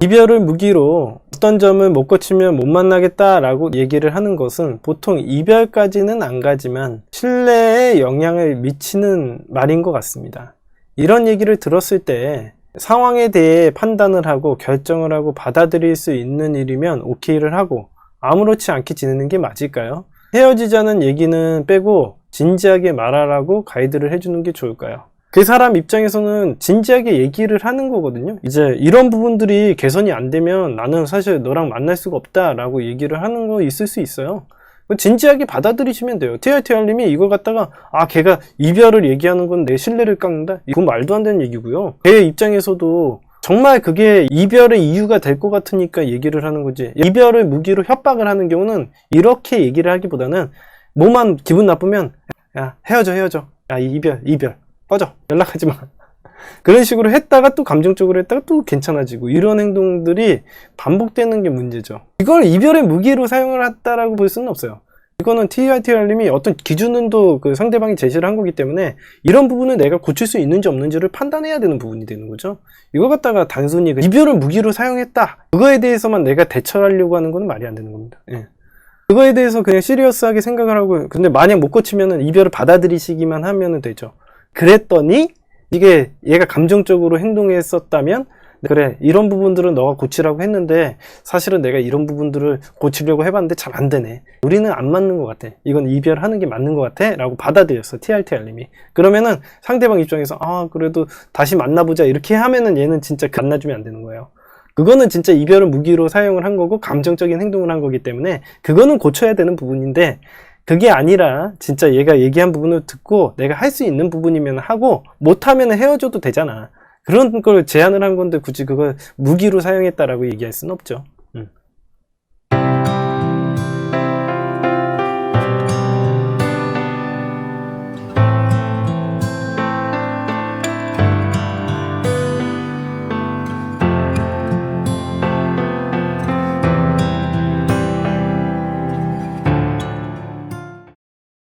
이별을 무기로 어떤 점을 못 고치면 못 만나겠다라고 얘기를 하는 것은 보통 이별까지는 안 가지만 신뢰에 영향을 미치는 말인 것 같습니다. 이런 얘기를 들었을 때 상황에 대해 판단을 하고 결정을 하고 받아들일 수 있는 일이면 오케이를 하고 아무렇지 않게 지내는 게 맞을까요? 헤어지자는 얘기는 빼고 진지하게 말하라고 가이드를 해주는 게 좋을까요? 그 사람 입장에서는 진지하게 얘기를 하는 거거든요. 이제 이런 부분들이 개선이 안 되면 나는 사실 너랑 만날 수가 없다라고 얘기를 하는 거 있을 수 있어요. 진지하게 받아들이시면 돼요. TRTR님이 이걸 갖다가 아 걔가 이별을 얘기하는 건 내 신뢰를 깎는다? 이건 말도 안 되는 얘기고요. 걔 입장에서도 정말 그게 이별의 이유가 될 것 같으니까 얘기를 하는 거지. 이별을 무기로 협박을 하는 경우는 이렇게 얘기를 하기보다는 뭐만 기분 나쁘면 야 헤어져 헤어져. 야 이별 이별 꺼져 연락하지 마. 그런 식으로 했다가 또 감정적으로 했다가 또 괜찮아지고 이런 행동들이 반복되는 게 문제죠. 이걸 이별의 무기로 사용을 했다라고 볼 수는 없어요. 이거는 TRTR님이 어떤 기준은 또그 상대방이 제시를 한 거기 때문에 이런 부분을 내가 고칠 수 있는지 없는지를 판단해야 되는 부분이 되는 거죠. 이거 갖다가 단순히 그 이별을 무기로 사용했다. 그거에 대해서만 내가 대처하려고 하는 건 말이 안 되는 겁니다. 예. 그거에 대해서 그냥 시리어스하게 생각을 하고 근데 만약 못 고치면은 이별을 받아들이시기만 하면은 되죠. 그랬더니 이게 얘가 감정적으로 행동했었다면 그래 이런 부분들은 너가 고치라고 했는데 사실은 내가 이런 부분들을 고치려고 해봤는데 잘 안 되네. 우리는 안 맞는 것 같아. 이건 이별하는 게 맞는 것 같아? 라고 받아들였어 TRTR님이. 그러면은 상대방 입장에서 아 그래도 다시 만나보자 이렇게 하면은 얘는 진짜 만나주면 안 되는 거예요. 그거는 진짜 이별을 무기로 사용을 한 거고 감정적인 행동을 한 거기 때문에 그거는 고쳐야 되는 부분인데 그게 아니라 진짜 얘가 얘기한 부분을 듣고 내가 할 수 있는 부분이면 하고 못하면 헤어져도 되잖아. 그런 걸 제안을 한 건데 굳이 그걸 무기로 사용했다라고 얘기할 수는 없죠.